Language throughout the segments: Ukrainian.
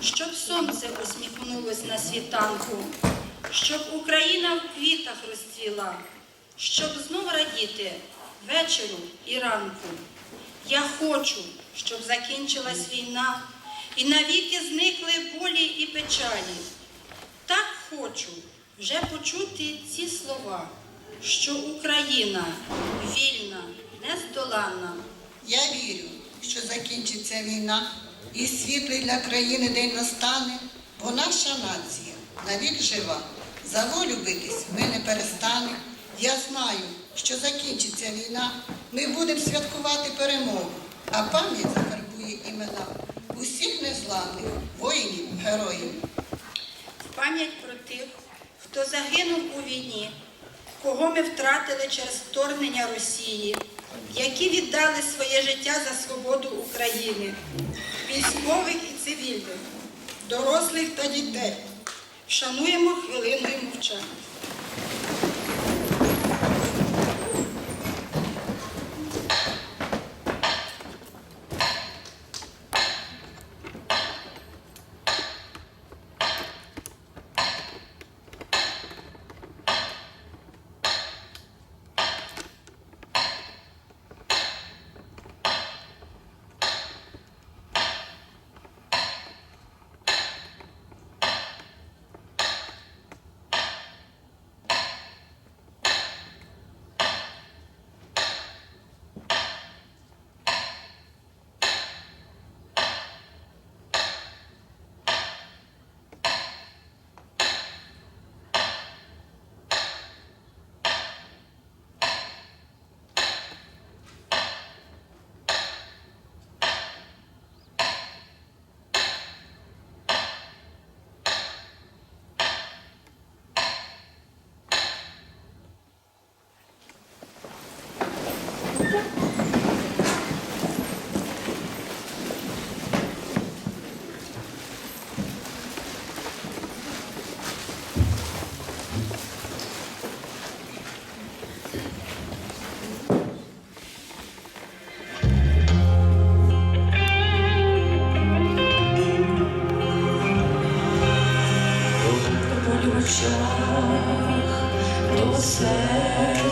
щоб сонце усміхнулось на світанку, щоб Україна в квітах розцвіла, щоб знов радіти вечору і ранку. Я хочу, щоб закінчилась війна і навіки зникли болі і печалі. Так хочу вже почути ці слова, що Україна вільна, нездоланна. Я вірю, що закінчиться війна і світлий для країни день настане, бо наша нація навік жива. За волю битись ми не перестанемо. Я знаю, що закінчиться війна, ми будемо святкувати перемогу, а пам'ять зафарбує імена усіх незламних воїнів, героїв. Пам'ять про тих, хто загинув у війні, кого ми втратили через вторгнення Росії, які віддали своє життя за свободу України, військових і цивільних, дорослих та дітей. Шануємо хвилиною мовчання.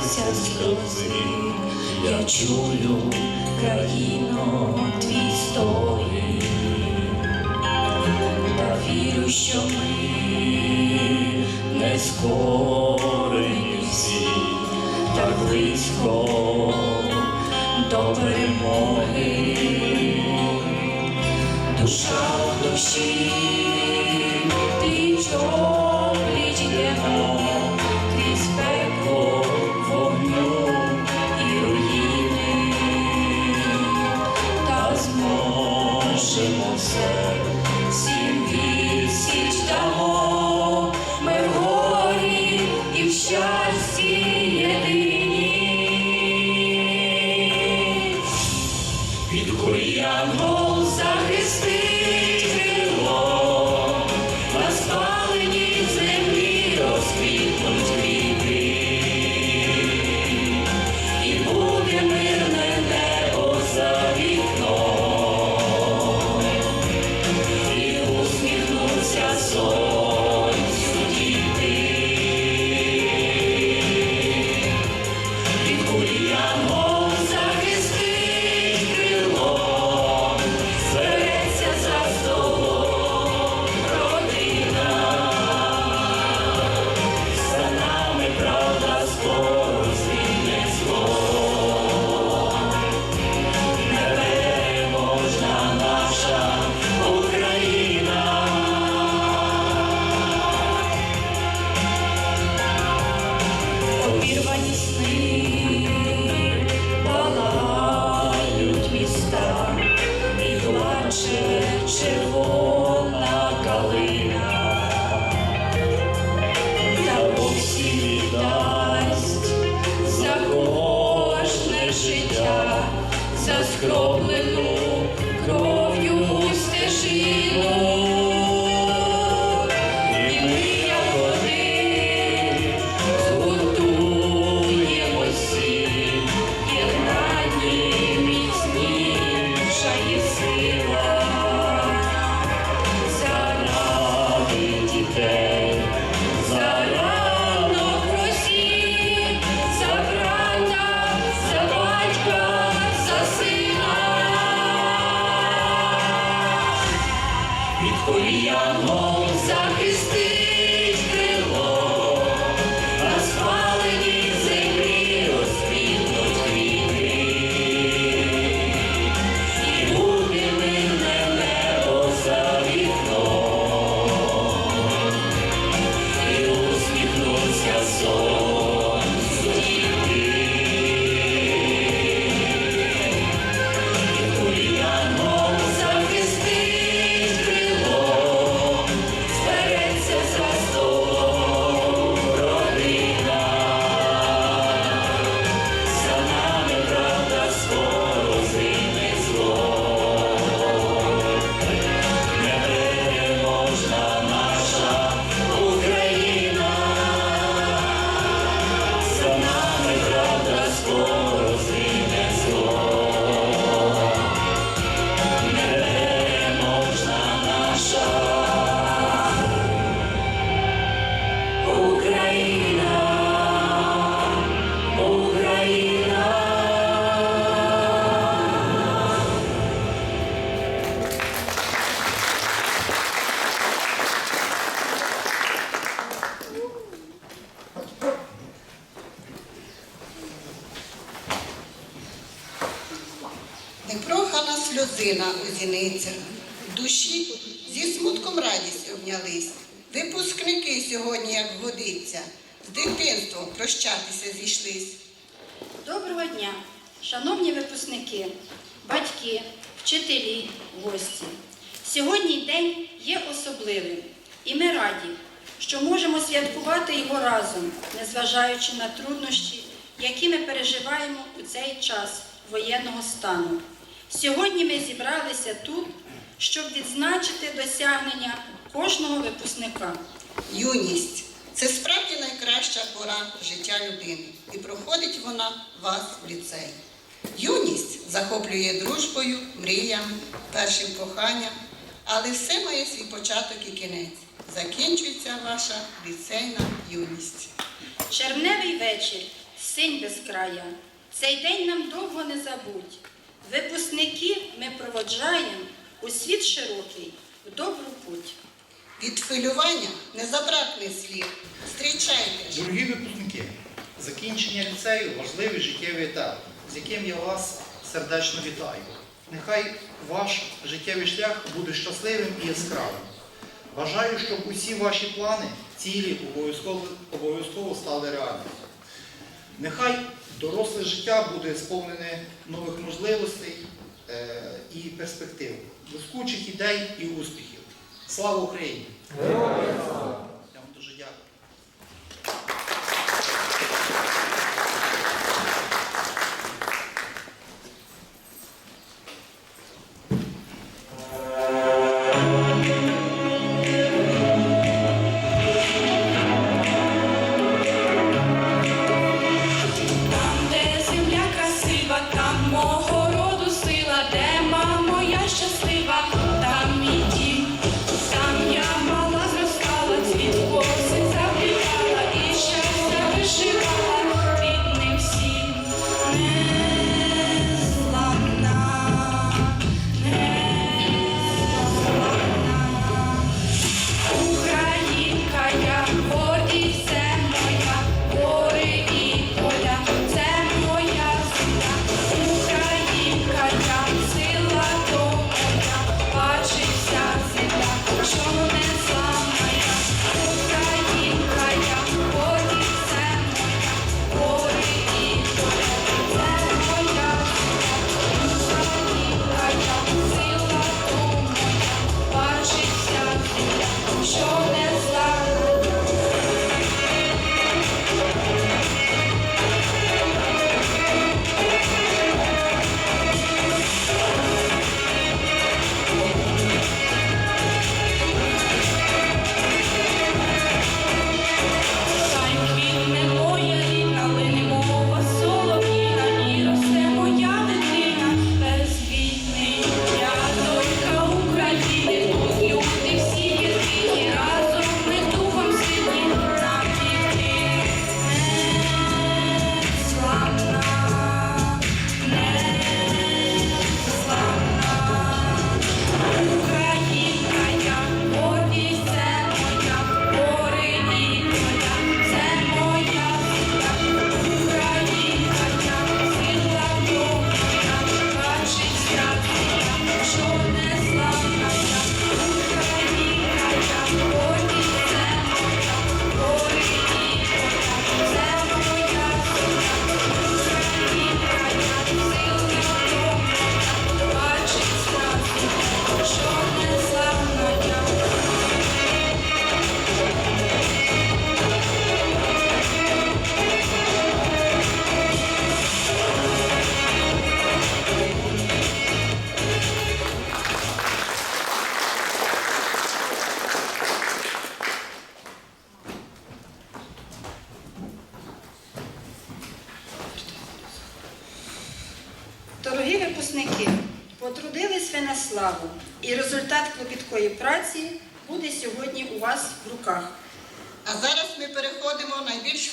Серця сльози, я чую, країно, твій стої, та вірю, що ми не скорені всі, так близько до перемоги. Душа в душі, ти чоловіч від коліяного захистить гості. Сьогодні день є особливим, і ми раді, що можемо святкувати його разом, незважаючи на труднощі, які ми переживаємо у цей час воєнного стану. Сьогодні ми зібралися тут, щоб відзначити досягнення кожного випускника. Юність це справді найкраща пора життя людини, і проходить вона вас в ліцеї. Юність захоплює дружбою, мріями, першим коханням, але все має свій початок і кінець. Закінчується ваша ліцейна юність. Червневий вечір, синь без края. Цей день нам довго не забудь. Випускників ми проводжаємо у світ широкий, в добру путь. Від хвилювання не забракне слів. Зустрічайте. Дорогі випускники, закінчення ліцею важливий життєвий етап, яким я вас сердечно вітаю. Нехай ваш життєвий шлях буде щасливим і яскравим. Бажаю, щоб усі ваші плани, цілі обов'язково, обов'язково стали реальністю. Нехай доросле життя буде сповнене нових можливостей е, і перспектив, блискучих ідей і успіхів. Слава Україні! Я вам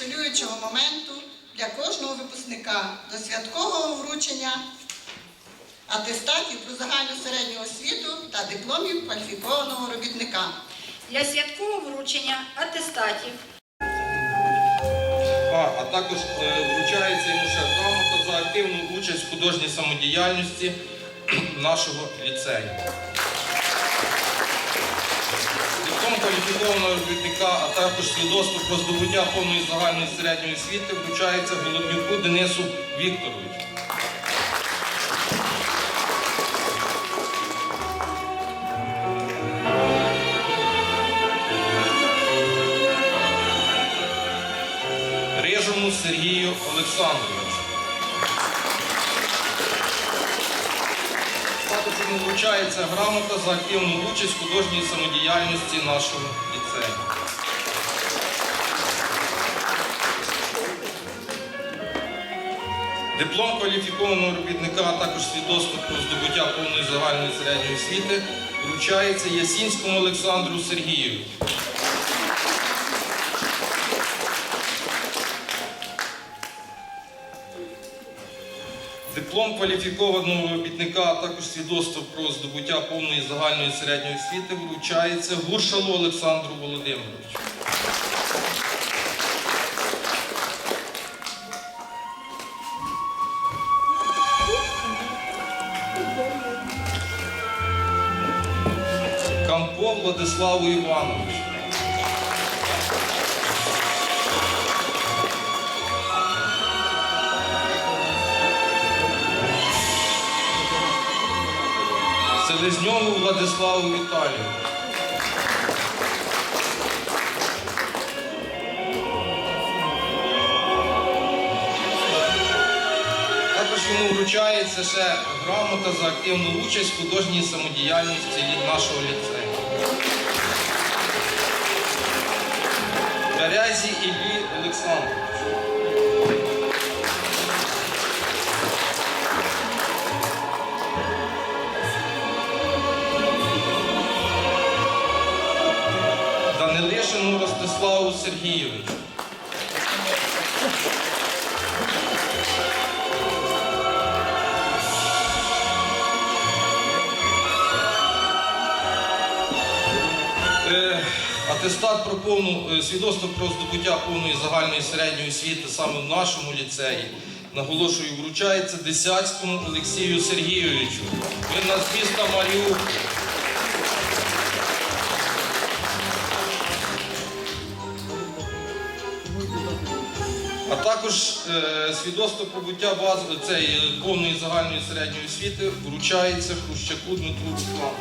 хвилюючого моменту для кожного випускника до святкового вручення атестатів про загальну середню освіту та дипломів кваліфікованого робітника. Для святкового вручення атестатів А, а також е, вручається йому ще грамота за активну участь в художній самодіяльності нашого ліцею. Диплом кваліфікованого робітника, а також свідоцтво про здобуття повної загальної середньої освіти вручається Голоднюку Денису Вікторовичу. Рижому Сергію Олександровичу. Йому вручається грамота за активну участь в художній самодіяльності нашого ліцею. Диплом кваліфікованого робітника, а також свідоцтво про здобуття повної загальної середньої освіти вручається Ясінському Олександру Сергійовичу. Диплом кваліфікованого робітника, а також свідоцтво про здобуття повної загальної середньої освіти вручається Гуршалу Олександру Володимировичу. Кампо Владиславу Івановичу. Селезньову Владиславу Віталію. Також йому вручається ще грамота за активну участь в художній самодіяльності від нашого ліцею. Березі Іллі Олександровичу. Сергійовичу. Е, Атестат про повну е, свідоцтво про здобуття повної загальної середньої освіти саме в нашому ліцеї. Наголошую, вручається Десяцькому Олексію Сергійовичу. Він нас міста Маріуполь. Свідоцтво пробуття бази цієї повної загальної середньої освіти вручається Хрущаку Дмитру Руслану.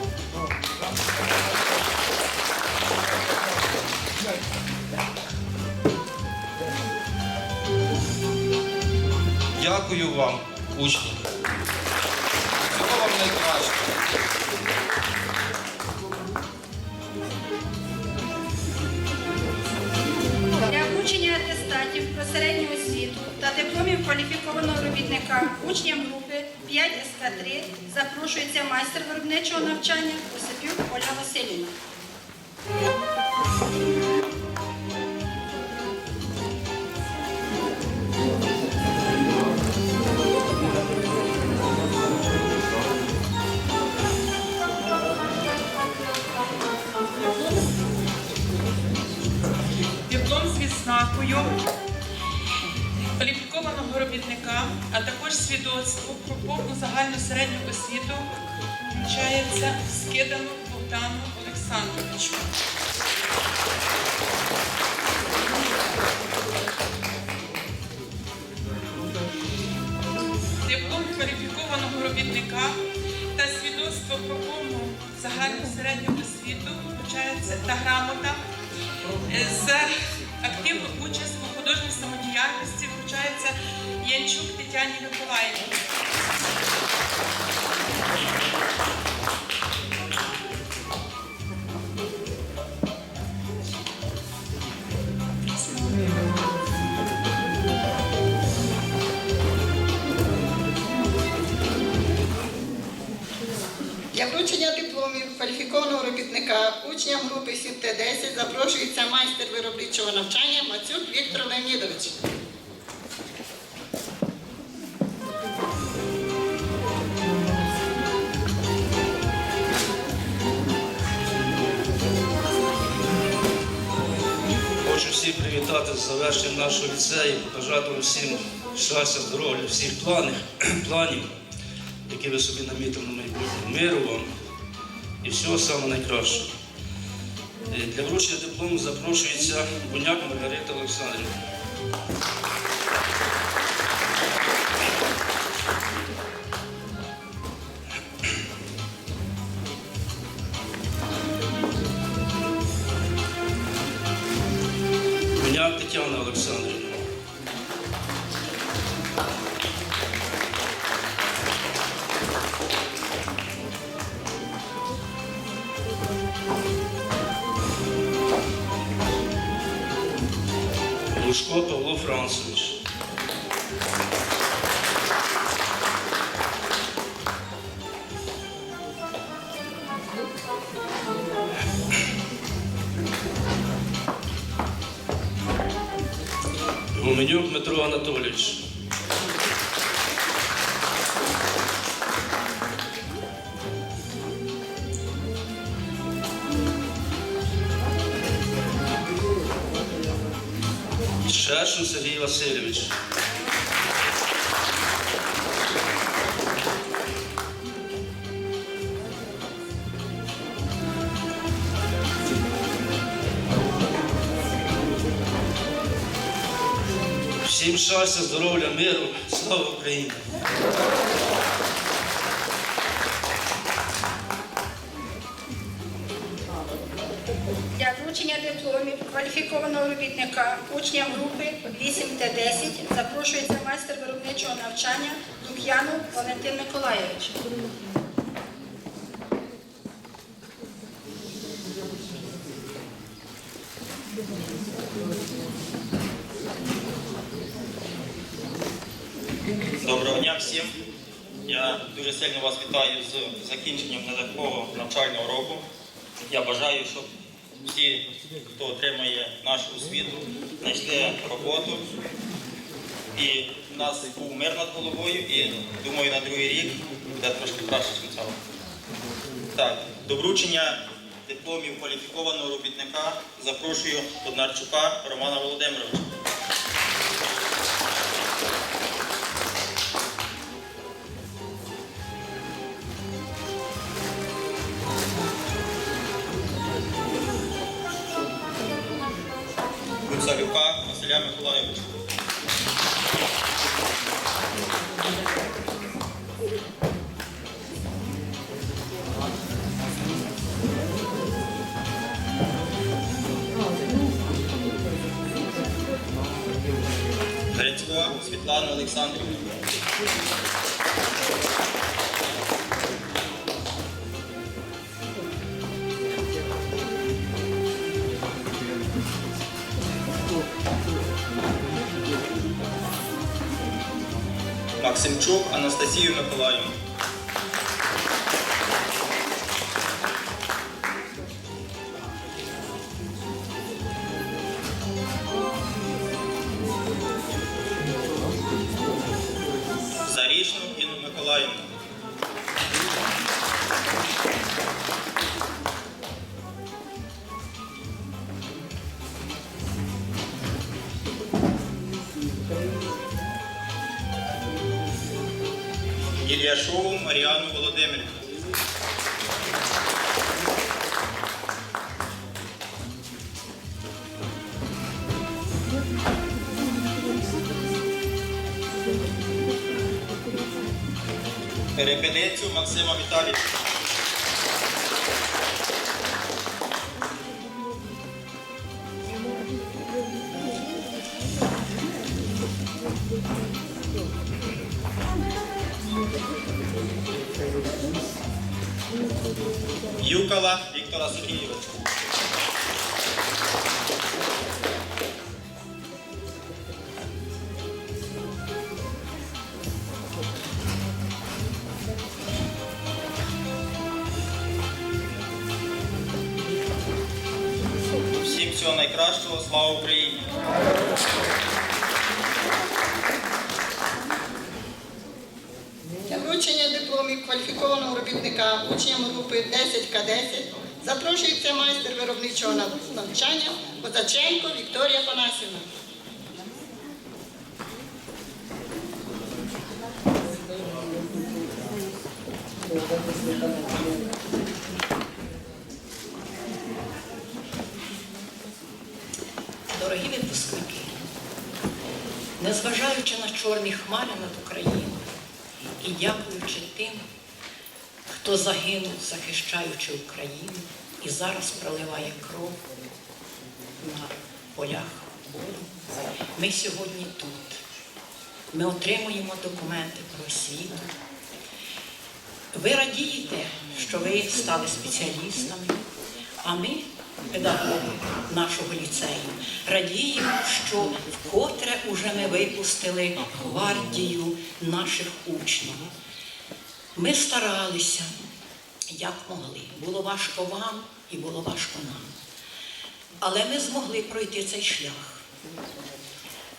Дякую вам, учні. Дипломів кваліфікованого робітника учням групи 5 СК3 запрошується майстер виробничого навчання Осипюк Ольга Васильівна. диплом з відзнакою кваліфікованого робітника, а також свідоцтво про повну загальну середню освіту вручається Скидану Богдану Олександровичу. Диплом кваліфікованого робітника та свідоцтво про повну загальну середню освіту вручається та грамота Е, за активну участь художній самодіяльності вручається Янчук Тетяні Миколаївні. Я вручаю робітника, учням групи СІП Т10 запрошується майстер виробничого навчання Мацюк Віктор Леонідович. Хочу всіх привітати з завершенням нашого ліцею, побажати вам всім щастя, здоров'я, всіх планів, планів, які ви собі намітили на майбутнє. Миру вам і всього самого найкращого. Е, Для вручення диплому запрошується Буняк Маргарита Олександрівна. Гуменюк Дмитро Анатолійович. Шершин Сергій Васильович. Щастя, здоров'я, миру, слава Україні! Для вручення дипломів кваліфікованого робітника учням групи 8 та 10 запрошується майстер виробничого навчання Лук'янов Валентин Миколайович. Всім. Я дуже сильно вас вітаю з закінченням нелегкого навчального року. Я бажаю, щоб всі, хто отримає нашу освіту, знайшли роботу. І в нас був мир над головою, і думаю, на другий рік буде трошки краще, цього. Так, до вручення дипломів кваліфікованого робітника запрошую Поднарчука Романа Володимировича. Valeu, Paulo? Максимчук Анастасію Маріану Володимирівну. Юкала Віктора Сергійовича. Всім всього найкращого. Слава Україні! Для вручення дипломів кваліфікованого робітника учням групи 10К10 запрошується майстер виробничого навчання Козаченко Вікторія Панасівна. Дорогі випускники, незважаючи на чорні хмари над Україною і дякуючи тим, хто загинув, захищаючи Україну і зараз проливає кров на полях бою, ми сьогодні тут. Ми отримуємо документи про освіту. Ви радієте, що ви стали спеціалістами, а ми, педагоги нашого ліцею, радіємо, що вкотре уже ми випустили гвардію наших учнів. Ми старалися, як могли. Було важко вам і було важко нам. Але ми змогли пройти цей шлях.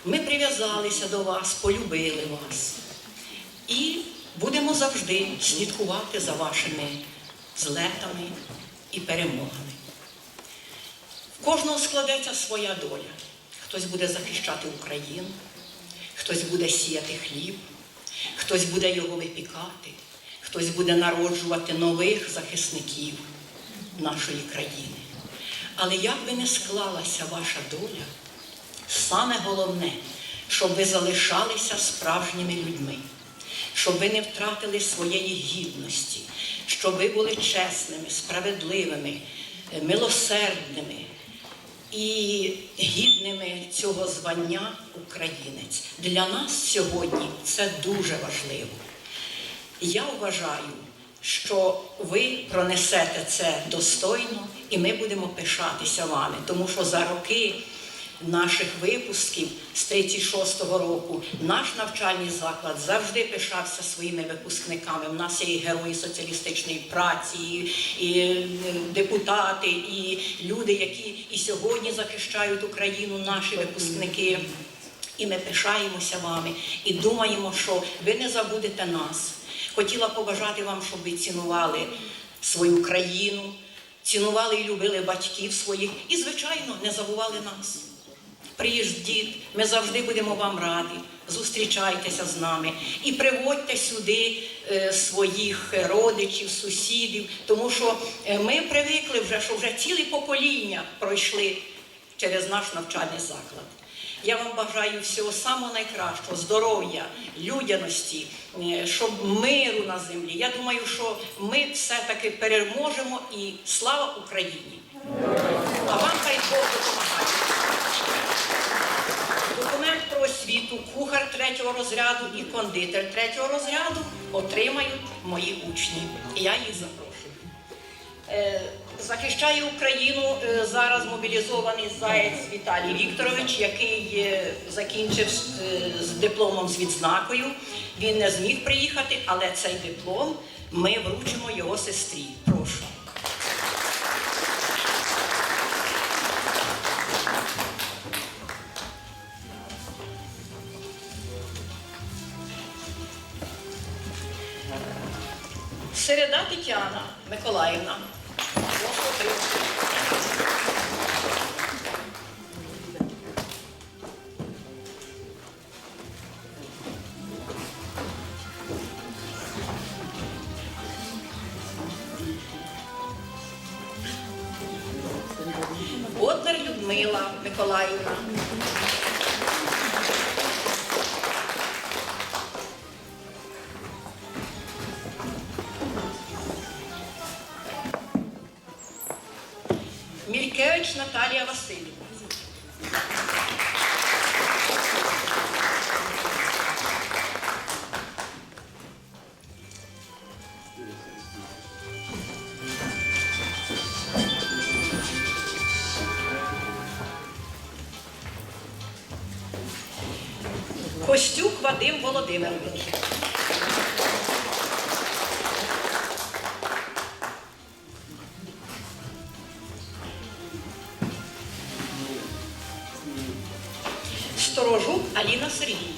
Ми прив'язалися до вас, полюбили вас. І будемо завжди слідкувати за вашими злетами і перемогами. В кожного складеться своя доля. Хтось буде захищати Україну, хтось буде сіяти хліб, хтось буде його випікати, хтось буде народжувати нових захисників нашої країни. Але як би не склалася ваша доля, саме головне, щоб ви залишалися справжніми людьми, щоб ви не втратили своєї гідності, щоб ви були чесними, справедливими, е, милосердними і гідними цього звання українець. Для нас сьогодні це дуже важливо. Я вважаю, що ви пронесете це достойно, і ми будемо пишатися вами, тому що за роки наших випусків з 36-го року наш навчальний заклад завжди пишався своїми випускниками. У нас є і герої соціалістичної праці, і, і е, депутати, і люди, які і сьогодні захищають Україну, наші випускники. І ми пишаємося вами і думаємо, що ви не забудете нас. Хотіла побажати вам, щоб ви цінували свою країну, цінували і любили батьків своїх, і, звичайно, не забували нас. Приїздіть, ми завжди будемо вам раді. Зустрічайтеся з нами і приводьте сюди е, своїх родичів, сусідів, тому що е, ми привикли вже, що вже цілі покоління пройшли через наш навчальний заклад. Я вам бажаю всього самого найкращого, здоров'я, людяності, щоб миру на землі. Я думаю, що ми все-таки переможемо і слава Україні! А вам хай Бог допомагає. Документ про освіту, кухар третього розряду і кондитер третього розряду отримають мої учні. Я їх запрошую. Захищає Україну е, зараз мобілізований заєць Віталій Вікторович, який закінчив е, з дипломом з відзнакою. Він не зміг приїхати, але цей диплом ми вручимо його сестрі. Mila Nikolaievna Marina Seringa.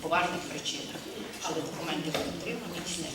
Поважних причинах. Але документи отримані, чи не